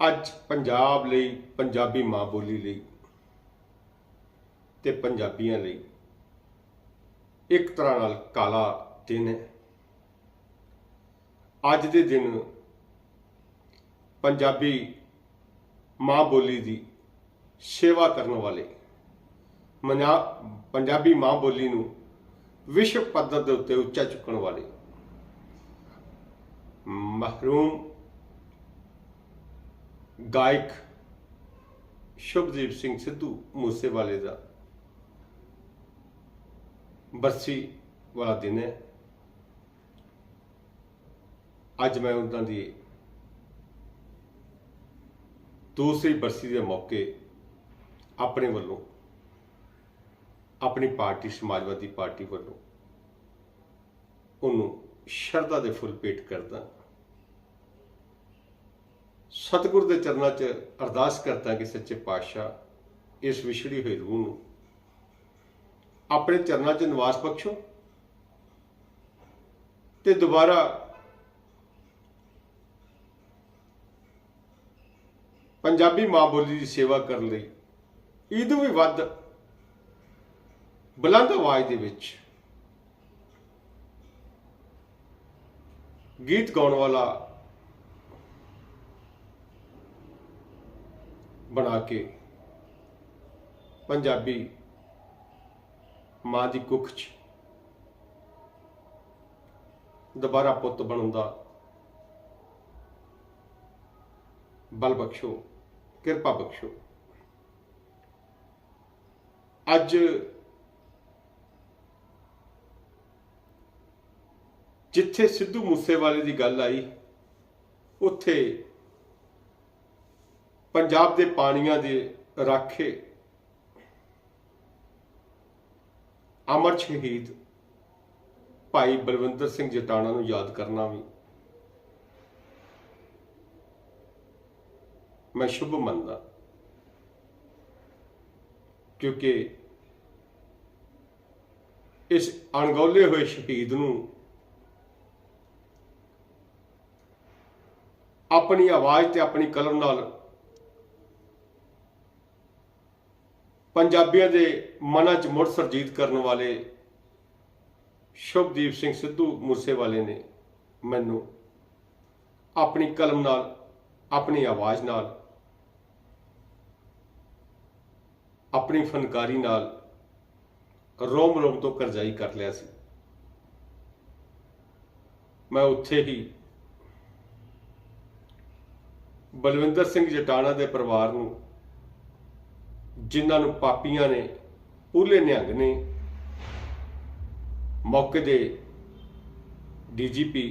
ਅੱਜ ਪੰਜਾਬ ਲਈ, ਪੰਜਾਬੀ ਮਾਂ ਬੋਲੀ ਲਈ ਤੇ ਪੰਜਾਬੀਆਂ ਲਈ ਇੱਕ ਤਰ੍ਹਾਂ ਨਾਲ ਕਾਲਾ ਦਿਨ ਹੈ। ਅੱਜ ਦੇ ਦਿਨ ਪੰਜਾਬੀ ਮਾਂ ਬੋਲੀ ਦੀ ਸੇਵਾ ਕਰਨ ਵਾਲੇ ਮਨਾ, ਪੰਜਾਬੀ ਮਾਂ ਬੋਲੀ ਨੂੰ ਵਿਸ਼ਵ ਪੱਧਰ ਦੇ ਉੱਤੇ ਉੱਚਾ ਚੁੱਕਣ ਵਾਲੇ ਮਹਿਰੂਮ ਗਾਇਕ ਸ਼ੁਭਦੀਪ ਸਿੰਘ ਸਿੱਧੂ ਮੂਸੇਵਾਲੇ ਦਾ ਬਰਸੀ ਵਾਲਾ ਦਿਨ ਹੈ। ਅੱਜ ਮੈਂ ਉਹਨਾਂ ਦੀ ਦੂਸਰੀ ਬਰਸੀ ਦੇ ਮੌਕੇ ਆਪਣੇ ਵੱਲੋਂ, ਆਪਣੀ ਪਾਰਟੀ, ਸਮਾਜਵਾਦੀ ਪਾਰਟੀ ਵੱਲੋਂ ਉਹਨੂੰ ਸ਼ਰਧਾ ਦੇ ਫੁੱਲ ਭੇਟ ਕਰਦਾ। ਸਤਿਗੁਰ ਦੇ ਚਰਨਾਂ 'ਚ ਅਰਦਾਸ ਕਰਦਾ ਕਿ ਸੱਚੇ ਪਾਤਸ਼ਾਹ ਇਸ ਵਿਛੜੀ ਹੋਈ ਰੂਹ ਨੂੰ ਆਪਣੇ ਚਰਨਾਂ 'ਚ ਨਿਵਾਸ ਬਖਸ਼ੋ ਤੇ ਦੁਬਾਰਾ ਪੰਜਾਬੀ ਮਾਂ ਬੋਲੀ ਦੀ ਸੇਵਾ ਕਰਨ ਲਈ ਇਹਦੋਂ ਵੀ ਵੱਧ ਬੁਲੰਦ ਆਵਾਜ਼ ਦੇ ਵਿੱਚ ਗੀਤ ਗਾਉਣ ਵਾਲਾ ਬਣਾ ਕੇ ਪੰਜਾਬੀ ਮਾਂ ਦੀ ਕੁੱਖ 'ਚ ਦੁਬਾਰਾ ਪੁੱਤ ਬਣਾਉਂਦਾ ਬਲ ਬਖਸ਼ੋ, ਕਿਰਪਾ ਬਖਸ਼ੋ। ਅੱਜ ਜਿੱਥੇ ਸਿੱਧੂ ਮੂਸੇਵਾਲੇ ਦੀ ਗੱਲ ਆਈ, ਉੱਥੇ ਪੰਜਾਬ ਦੇ ਪਾਣੀਆਂ ਦੇ ਰਾਖੇ। ਅਮਰ ਸ਼ਹੀਦ ਭਾਈ ਬਲਵਿੰਦਰ ਸਿੰਘ ਜਟਾਣਾ ਨੂੰ ਯਾਦ ਕਰਨਾ ਵੀ। ਮੈਂ ਸ਼ੁਭ ਮੰਨਦਾ। ਕਿਉਂਕਿ ਇਸ ਅਣਗੌਲੇ ਹੋਏ ਸ਼ਹੀਦ ਨੂੰ ਆਪਣੀ ਆਵਾਜ਼ ਤੇ ਆਪਣੀ ਕਲਮ ਨਾਲ ਪੰਜਾਬੀਆਂ ਦੇ ਮਨਾਂ 'ਚ ਮੁੜ ਸਰਜੀਤ ਕਰਨ ਵਾਲੇ ਸ਼ੁਭਦੀਪ ਸਿੰਘ ਸਿੱਧੂ ਮੂਸੇਵਾਲੇ ਨੇ ਮੈਨੂੰ ਆਪਣੀ ਕਲਮ ਨਾਲ, ਆਪਣੀ ਆਵਾਜ਼ ਨਾਲ, ਆਪਣੀ ਫਨਕਾਰੀ ਨਾਲ ਰੋਮ ਰੋਮ ਤੋਂ ਕਰਜ਼ਾਈ ਕਰ ਲਿਆ ਸੀ। ਮੈਂ ਉੱਥੇ ਹੀ ਬਲਵਿੰਦਰ ਸਿੰਘ ਜਟਾਣਾ ਦੇ ਪਰਿਵਾਰ ਨੂੰ ਜਿਨ੍ਹਾਂ ਨੂੰ ਪਾਪੀਆਂ ਨੇ ਪੂਲੇ ਨਿਹੰਗ ਨੇ ਮੌਕੇ ਦੇ ਡੀਜੀਪੀ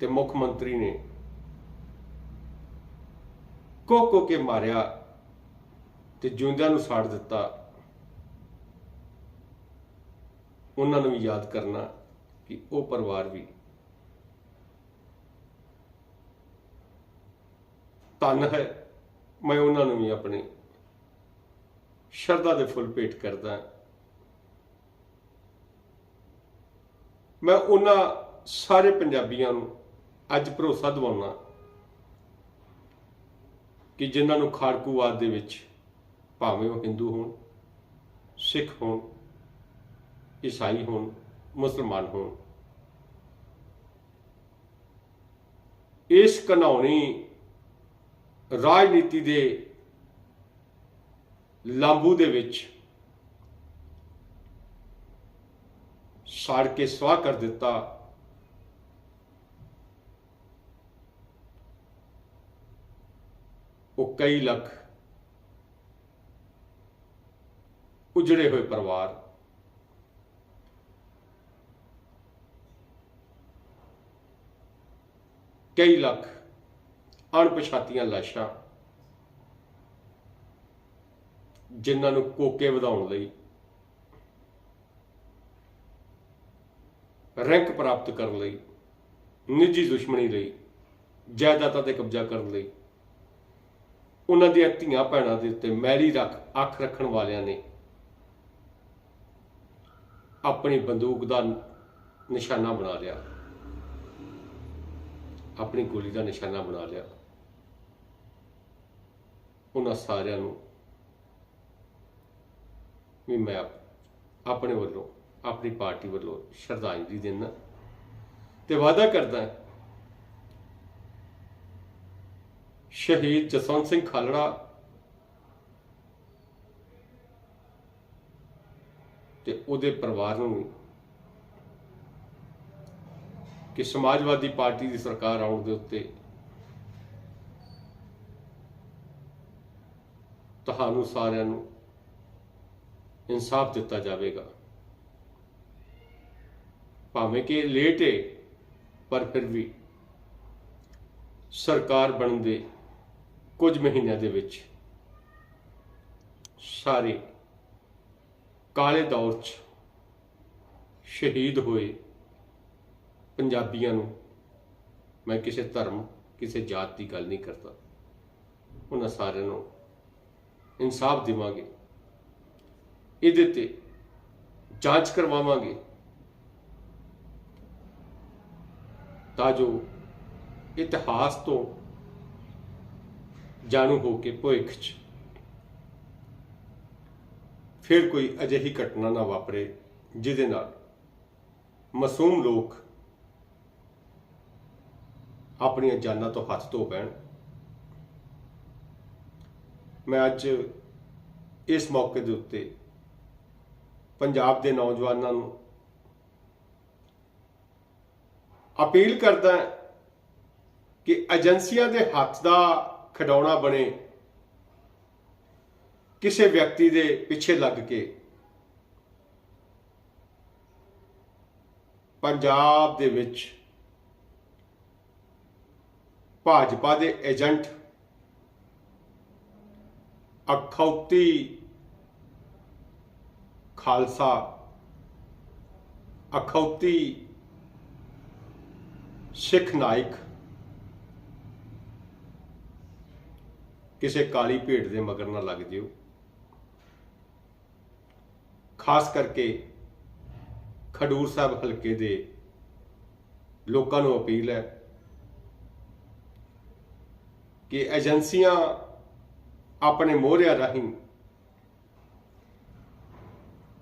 ਤੇ ਮੁੱਖ ਮੰਤਰੀ ਨੇ ਕੋ ਕੇ ਮਾਰਿਆ ਤੇ ਜਿਉਂਦਿਆਂ ਨੂੰ ਸਾੜ ਦਿੱਤਾ, ਉਹਨਾਂ ਨੂੰ ਵੀ ਯਾਦ ਕਰਨਾ ਕਿ ਉਹ ਪਰਿਵਾਰ ਵੀ ਧੰਨ ਹੈ, ਮੈਂ ਉਹਨਾਂ ਨੂੰ ਵੀ ਆਪਣੇ ਸ਼ਰਧਾ ਦੇ ਫੁੱਲ ਭੇਟ ਕਰਦਾ ਮੈਂ ਉਹਨਾਂ ਸਾਰੇ ਪੰਜਾਬੀਆਂ ਨੂੰ ਅੱਜ ਭਰੋਸਾ ਦਿਵਾਉਣਾ ਕਿ ਜਿਨ੍ਹਾਂ ਨੂੰ ਖਾੜਕੂਵਾਦ ਦੇ ਵਿੱਚ ਭਾਵੇਂ ਉਹ ਹਿੰਦੂ ਹੋਣ ਸਿੱਖ ਹੋਣ ਈਸਾਈ ਹੋਣ, ਮੁਸਲਮਾਨ ਹੋਣ। ਇਸ ਘਨਾਉਣੀ ਰਾਜਨੀਤੀ ਦੇ ਲਾਂਬੂ ਦੇ ਵਿੱਚ ਸਾੜ ਕੇ ਸਵਾਹ ਕਰ ਦਿੱਤਾ। ਉਹ ਕਈ ਲੱਖ ਉਜੜੇ ਹੋਏ ਪਰਿਵਾਰ ਕਈ ਲੱਖ ਅਣਪਛਾਤੀਆਂ ਲਾਸ਼ਾਂ ਜਿਨ੍ਹਾਂ ਨੂੰ ਕੋਕੇ ਵਧਾਉਣ ਲਈ ਰੈਂਕ ਪ੍ਰਾਪਤ ਕਰਨ ਲਈ, ਨਿੱਜੀ ਦੁਸ਼ਮਣੀ ਲਈ, ਜਾਇਦਾਦਾਂ ਤੇ ਕਬਜ਼ਾ ਕਰਨ ਲਈ, ਉਹਨਾਂ ਦੀਆਂ ਧੀਆਂ ਭੈਣਾਂ ਦੇ ਉੱਤੇ ਮੈਲੀ ਰੱਖ ਅੱਖ ਰੱਖਣ ਵਾਲਿਆਂ ਨੇ ਆਪਣੀ ਬੰਦੂਕ ਦਾ ਨਿਸ਼ਾਨਾ ਬਣਾ ਲਿਆ। ਆਪਣੀ ਗੋਲੀ ਦਾ ਨਿਸ਼ਾਨਾ ਬਣਾ ਲਿਆ। ਉਹਨਾਂ ਸਾਰਿਆਂ ਨੂੰ ਵੀ ਮੈਂ ਆਪਣੇ ਵੱਲੋਂ, ਆਪਣੀ ਪਾਰਟੀ ਵੱਲੋਂ ਸ਼ਰਧਾਂਜਲੀ ਦਿੰਦਾ। ਤੇ ਵਾਅਦਾ ਕਰਦਾ ਸ਼ਹੀਦ ਜਸਵੰਤ ਸਿੰਘ ਖਾਲੜਾ ਤੇ ਉਹਦੇ ਪਰਿਵਾਰ ਨੂੰ ਵੀ ਕਿ ਸਮਾਜਵਾਦੀ ਪਾਰਟੀ ਦੀ ਸਰਕਾਰ ਆਉਣ ਦੇ ਉੱਤੇ ਤੁਹਾਨੂੰ ਸਾਰਿਆਂ ਨੂੰ ਇਨਸਾਫ ਦਿੱਤਾ ਜਾਵੇਗਾ। ਭਾਵੇਂ ਕਿ ਲੇਟ ਹੈ ਪਰ ਫਿਰ ਵੀ ਸਰਕਾਰ ਬਣਨ ਦੇ ਕੁਝ ਮਹੀਨਿਆਂ ਦੇ ਵਿੱਚ ਸਾਰੇ ਕਾਲੇ ਦੌਰ 'ਚ ਸ਼ਹੀਦ ਹੋਏ ਪੰਜਾਬੀਆਂ ਨੂੰ ਮੈਂ ਕਿਸੇ ਧਰਮ, ਕਿਸੇ ਜਾਤ ਦੀ ਗੱਲ ਨਹੀਂ ਕਰਦਾ। ਉਹਨਾਂ ਸਾਰਿਆਂ ਨੂੰ ਇਨਸਾਫ ਦੇਵਾਂਗੇ। ਇਹਦੇ ਤੇ ਜਾਂਚ ਕਰਵਾਵਾਂਗੇ। ਤਾਂ ਜੋ ਇਤਿਹਾਸ ਤੋਂ ਜਾਣੂ ਹੋ ਕੇ ਭਵਿੱਖ 'ਚ ਫਿਰ ਕੋਈ ਅਜਿਹੀ ਘਟਨਾ ਨਾ ਵਾਪਰੇ, ਜਿਹਦੇ ਨਾਲ ਮਾਸੂਮ ਲੋਕ ਆਪਣੀਆਂ ਜਾਨਾਂ ਤੋਂ ਹੱਥ ਧੋ ਪੈਣ। ਮੈਂ ਅੱਜ ਇਸ ਮੌਕੇ ਦੇ ਉੱਤੇ ਪੰਜਾਬ ਦੇ ਨੌਜਵਾਨਾਂ ਨੂੰ। ਅਪੀਲ ਕਰਦਾ ਕਿ ਏਜੰਸੀਆਂ ਦੇ ਹੱਥ ਦਾ ਖਡਾਉਣਾ ਬਣੇ। ਕਿਸੇ ਵਿਅਕਤੀ ਦੇ ਪਿੱਛੇ ਲੱਗ ਕੇ। ਪੰਜਾਬ ਦੇ ਵਿੱਚ ਭਾਜਪਾ ਦੇ ਏਜੰਟ ਅਖੌਤੀ ਖਾਲਸਾ, ਅਖੌਤੀ ਸਿੱਖ ਨਾਇਕ ਕਿਸੇ ਕਾਲੀ ਭੇਡ ਦੇ ਮਗਰ ਨਾ ਲੱਗ ਜਿਓ। ਖਾਸ ਕਰਕੇ ਖਡੂਰ ਸਾਹਿਬ ਹਲਕੇ ਦੇ ਲੋਕਾਂ ਨੂੰ ਅਪੀਲ ਹੈ ਕਿ ਏਜੰਸੀਆਂ ਆਪਣੇ ਮੋਹਰਿਆਂ ਰਾਹੀਂ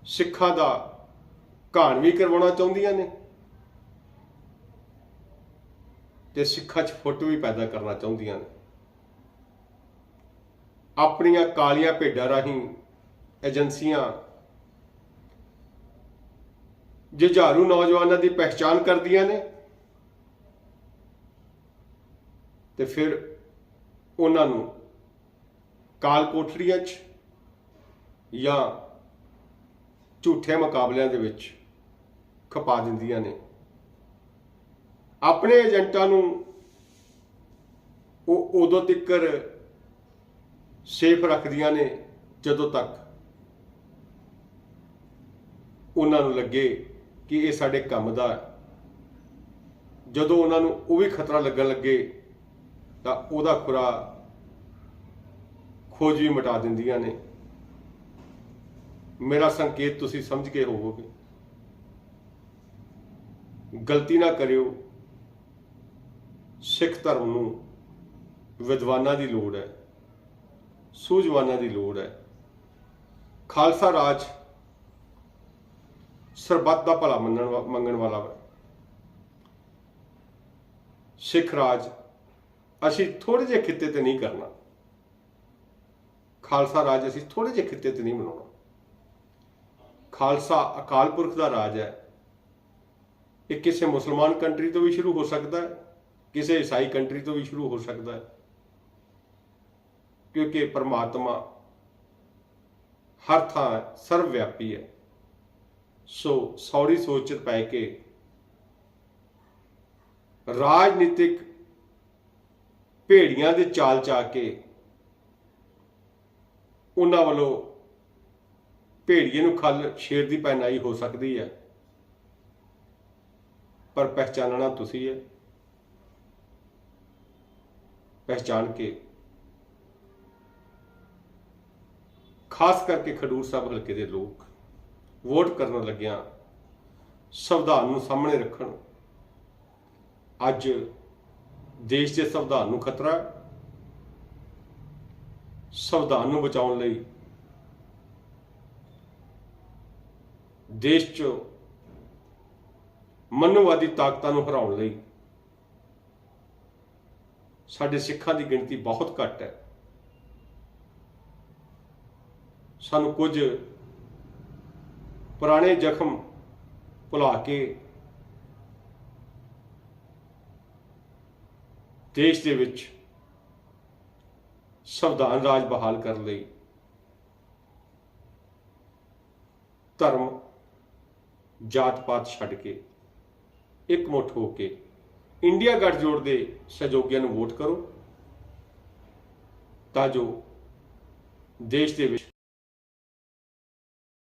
ਸਿੱਖਾਂ ਦਾ ਘਾਣ ਵੀ ਕਰਵਾਉਣਾ ਚਾਹੁੰਦੀਆਂ ਨੇ ਤੇ ਸਿੱਖਾਂ 'ਚ ਫੁੱਟ ਵੀ ਪੈਦਾ ਕਰਨਾ ਚਾਹੁੰਦੀਆਂ ਨੇ। ਆਪਣੀਆਂ ਕਾਲੀਆਂ ਭੇਡਾਂ ਰਾਹੀਂ ਏਜੰਸੀਆਂ ਜੁਝਾਰੂ ਨੌਜਵਾਨਾਂ ਦੀ ਪਹਿਚਾਨ ਕਰਦੀਆਂ ਨੇ ਤੇ ਫਿਰ ਉਹਨਾਂ ਨੂੰ ਕਾਲ ਕੋਠੜੀਆਂ 'ਚ ਜਾਂ ਝੂਠੇ ਮੁਕਾਬਲਿਆਂ ਦੇ ਵਿੱਚ ਖਪਾ ਦਿੰਦੀਆਂ ਨੇ। ਆਪਣੇ ਏਜੰਟਾਂ ਨੂੰ ਉਹ ਉਦੋਂ ਤੱਕਰ ਸੇਫ ਰੱਖਦੀਆਂ ਨੇ ਜਦੋਂ ਤੱਕ ਉਹਨਾਂ ਨੂੰ ਲੱਗੇ ਕਿ ਇਹ ਸਾਡੇ ਕੰਮ ਦਾ ਜਦੋਂ ਉਹਨਾਂ ਨੂੰ ਉਹ ਵੀ ਖਤਰਾ ਲੱਗਣ ਲੱਗੇ, ਤਾਂ ਉਹਦਾ ਖੁਰਾ ਖੋਜ ਵੀ ਮਿਟਾ ਦਿੰਦੀਆਂ ਨੇ। ਮੇਰਾ ਸੰਕੇਤ ਤੁਸੀਂ ਸਮਝ ਕੇ ਹੋਵੋਗੇ। ਗਲਤੀ ਨਾ ਕਰਿਓ। ਸਿੱਖ ਧਰਮ ਨੂੰ ਵਿਦਵਾਨਾਂ ਦੀ ਲੋੜ ਹੈ, ਸੂਝਵਾਨਾਂ ਦੀ ਲੋੜ ਹੈ। ਖਾਲਸਾ ਰਾਜ ਸਰਬੱਤ ਦਾ ਭਲਾ ਮੰਨਣ ਮੰਗਣ ਵਾਲਾ ਹੈ ਸਿੱਖ ਰਾਜ ਅਸੀਂ ਥੋੜੇ ਜਿਹੇ ਖਿੱਤੇ ਤੇ ਨਹੀਂ ਕਰਨਾ। ਖਾਲਸਾ ਰਾਜ ਅਸੀਂ ਥੋੜੇ ਜਿਹੇ ਖਿੱਤੇ ਤੇ ਨਹੀਂ ਬਣਾਉਣਾ ਖਾਲਸਾ ਅਕਾਲ ਪੁਰਖ ਦਾ ਰਾਜ ਹੈ। ਇਹ ਕਿਸੇ ਮੁਸਲਮਾਨ ਕੰਟਰੀ ਤੋਂ ਵੀ ਸ਼ੁਰੂ ਹੋ ਸਕਦਾ ਹੈ, ਕਿਸੇ ਈਸਾਈ ਕੰਟਰੀ ਤੋਂ ਵੀ ਸ਼ੁਰੂ ਹੋ ਸਕਦਾ ਹੈ। ਕਿਉਂਕਿ ਪਰਮਾਤਮਾ ਹਰ ਥਾਂ ਸਰਵ ਵਿਆਪੀ ਹੈ। ਸੋ ਸੌਰੀ ਸੋਚ ਚ ਪੈ ਕੇ ਰਾਜਨੀਤਿਕ ਭੇੜੀਆਂ ਦੇ ਚਾਲ ਚਾ ਕੇ ਉਹਨਾਂ ਵੱਲੋਂ ਭੇੜੀਏ ਨੂੰ ਖੱਲ ਸ਼ੇਰ ਦੀ ਪੈਨਾਈ ਹੋ ਸਕਦੀ ਹੈ। ਪਰ ਪਹਿਚਾਨਣਾ ਤੁਸੀਂ ਹੈ। ਪਹਿਚਾਨ ਕੇ। ਖਾਸ ਕਰਕੇ ਖਡੂਰ ਸਾਹਿਬ ਹਲਕੇ ਦੇ ਲੋਕ ਵੋਟ ਕਰਨ ਲੱਗਿਆਂ ਸੰਵਿਧਾਨ ਨੂੰ ਸਾਹਮਣੇ ਰੱਖਣ। ਅੱਜ ਦੇਸ਼ ਦੇ ਸੰਵਿਧਾਨ ਨੂੰ ਖਤਰਾ ਸੰਵਿਧਾਨ ਨੂੰ ਬਚਾਉਣ ਲਈ ਦੇਸ਼ 'ਚ ਮਨੂਵਾਦੀ ਤਾਕਤਾਂ ਨੂੰ ਹਰਾਉਣ ਲਈ ਸਾਡੇ ਸਿੱਖਾਂ ਦੀ ਗਿਣਤੀ ਬਹੁਤ ਘੱਟ ਹੈ। ਸਾਨੂੰ ਕੁਝ ਪੁਰਾਣੇ ਜ਼ਖਮ ਭੁਲਾ ਕੇ ਦੇਸ਼ ਦੇ ਵਿੱਚ ਸੰਵਿਧਾਨ ਰਾਜ ਬਹਾਲ ਕਰਨ ਲਈ ਧਰਮ ਜਾਤ ਪਾਤ ਛੱਡ ਕੇ, ਇਕਮੁੱਠ ਹੋ ਕੇ ਇੰਡੀਆ ਗੱਠਜੋੜ ਦੇ ਸਹਿਯੋਗੀਆਂ ਨੂੰ ਵੋਟ ਕਰੋ, ਤਾਂ ਜੋ ਦੇਸ਼ ਦੇ ਵਿੱਚ